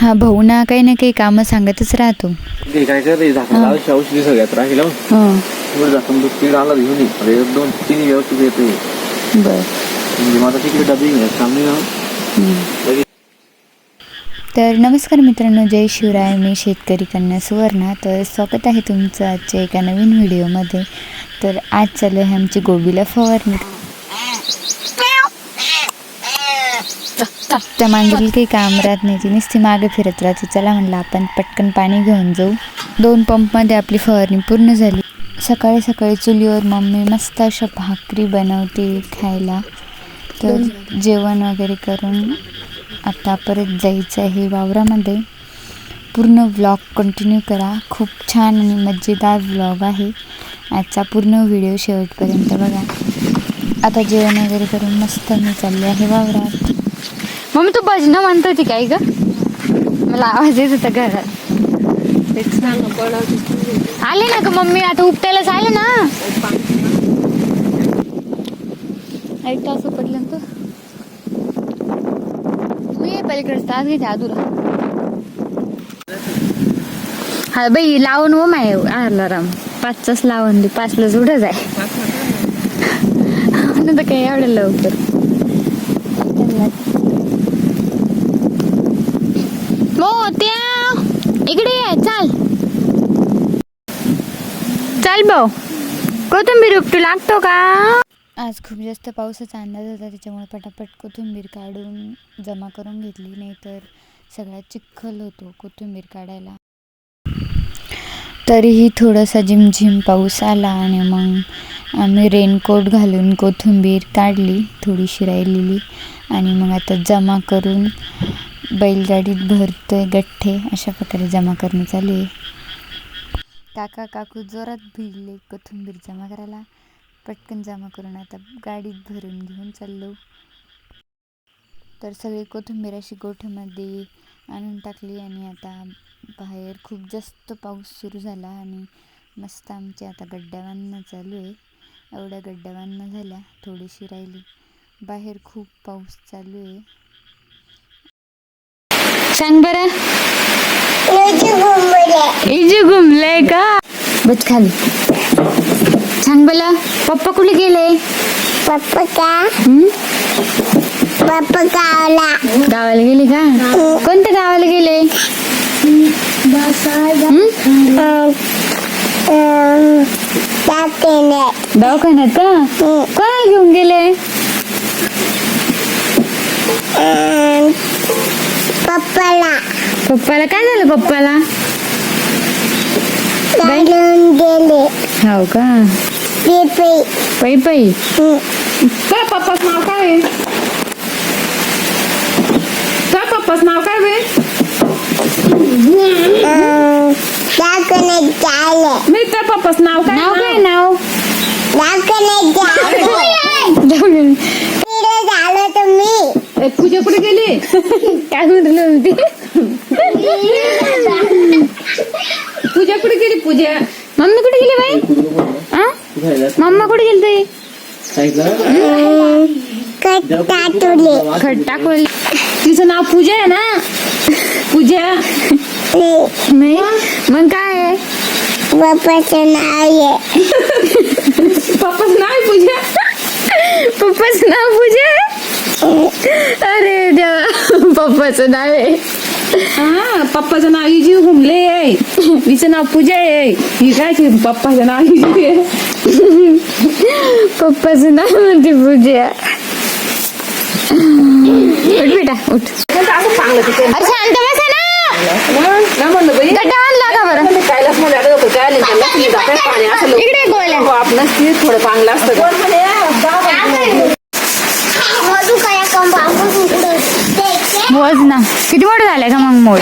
हा भाऊ ना काही ना काही कामं सांगतच राहतो. ते काय करते झाकण औषधी सगळ्यात राहिलं. पुढे झाकण दूध तीड आला घेऊन ये. अरे एक दोन तीन व्यवस्थित येते. बर. म्हणजे तिकडे डबी ना. लगेच तर नमस्कार मित्रांनो जय शिवराय. मी शेतकरी कन्या सुवर्णा. तर स्वागत आहे तुमचं आजच्या एका नवीन व्हिडिओमध्ये. तर आज चालू आहे आमची गोबीला फवारणी. त्या मांजरीला काही काम राहत नाही ती नुसती मागे फिरत राहते. चला म्हणलं आपण पटकन पाणी घेऊन जाऊ. दोन पंपमध्ये आपली फवारणी पूर्ण झाली. सकाळी सकाळी चुलीवर मम्मी मस्त अशा भाकरी बनवते खायला. तर जेवण वगैरे करून आता परत जायचं आहे वावरामध्ये. पूर्ण व्लॉग कंटिन्यू करा. खूप छान आणि मजेदार व्लॉग आहे. आजचा पूर्ण व्हिडिओ शेवटपर्यंत बघा. आता जेवण वगैरे करून मस्त मी चालले आहे वावरात. मम्मी तू भजनं म्हणत होती काय ग? मला आवाज येत होता घरात. आले ना ग मम्मी आता उपटायलाच आले ना. एक तास पडलं ना तू मी पलीकडे तास घेते आदूला हा बाई लावून हो माय अलाराम. पाचचाच लावून दे पाचला आहे म्हणून तर काही एवढं लवकर. हो, मोत्या इकडे ये चाल. चाल भाऊ. कोथिंबीर उपटू लागतो का? आज खूप जास्त पावसाचा अंदाज होता त्याच्यामुळे पटापट कोथिंबीर काढून जमा करून घेतली नाही तर सगळा चिखल होतो कोथिंबीर काढायला. तरीही थोडासा झिमझिम पाऊस आला आणि मग आम्ही रेनकोट घालून कोथिंबीर काढली थोडीशी राहिलेली आणि मग आता जमा करून बैलगाडीत भरतो आहे गठ्ठे. अशा प्रकारे जमा करणं चालू आहे. काका काकू जोरात भिडले कोथिंबीर जमा करायला. पटकन जमा करून आता गाडीत भरून घेऊन चाललो. तर सगळी कोथिंबीर अशी गोठ्यामध्ये आणून टाकली आणि आता बाहेर खूप जास्त पाऊस सुरू झाला आणि मस्त आमची आता गड्ड्या बांधणं चालू आहे. एवढ्या गड्ड्या बांधणं झाल्या थोडीशी राहिली. बाहेर खूप पाऊस चालू आहे. सांग बरं. इजू घुमले का? बच खाली. सांग बला पप्पा कुठे गेले? पप्पा का? पप्पा गावला. गावाला गेले का? कोणत्या गावाला गेले? हं? दाखवणे दवाखान्यात का? कोणाला घेऊन गेले? पप्पाला. पप्पाला? काय झालं पप्पाला? गेले. हो का? पिपी पै पै पप्पाच नाव काय आहे? काय पप्पाच नाव काय चाले मी त्या पप्पाच नाव काय नाव काय नाव? तुम्ही पूजा कुठे गेली? काय म्हटलं होती पूजा कुठे गेली पूजा? मम्मी कुठे गेली बाई? मम्मा कुठे गेली ताई कट्टा तुले खट टाकवली तिचं नाव पूजा आहे ना? पूजा? नाही? मग काय आहे पप्पाचं नाव आहे पप्पाच नाव आहे पूजा? पप्पाच नाव पूजा? आहे? अरे देवा पप्पाचं नाव आहे हा पप्पाचं नाव इजी हुमले आहे हिचं नाव पूजा आहे ही काय ती पप्पाचं नाव इजी आहे पप्पाचं नाव म्हणते पूजा। उठ बेटा उठ. असं चांगलं तिथे अरे शांत बसा ना. नाही म्हणलं बाई गड्डा आणला का बरं? कायलाच मध्ये आलं होतं काय नाही त्याला तुम्ही जाताय पाणी असं इकडे गोळ्या. आपण थोडं चांगलं असतं मोज ना किती मोठं झालंय का मग मोड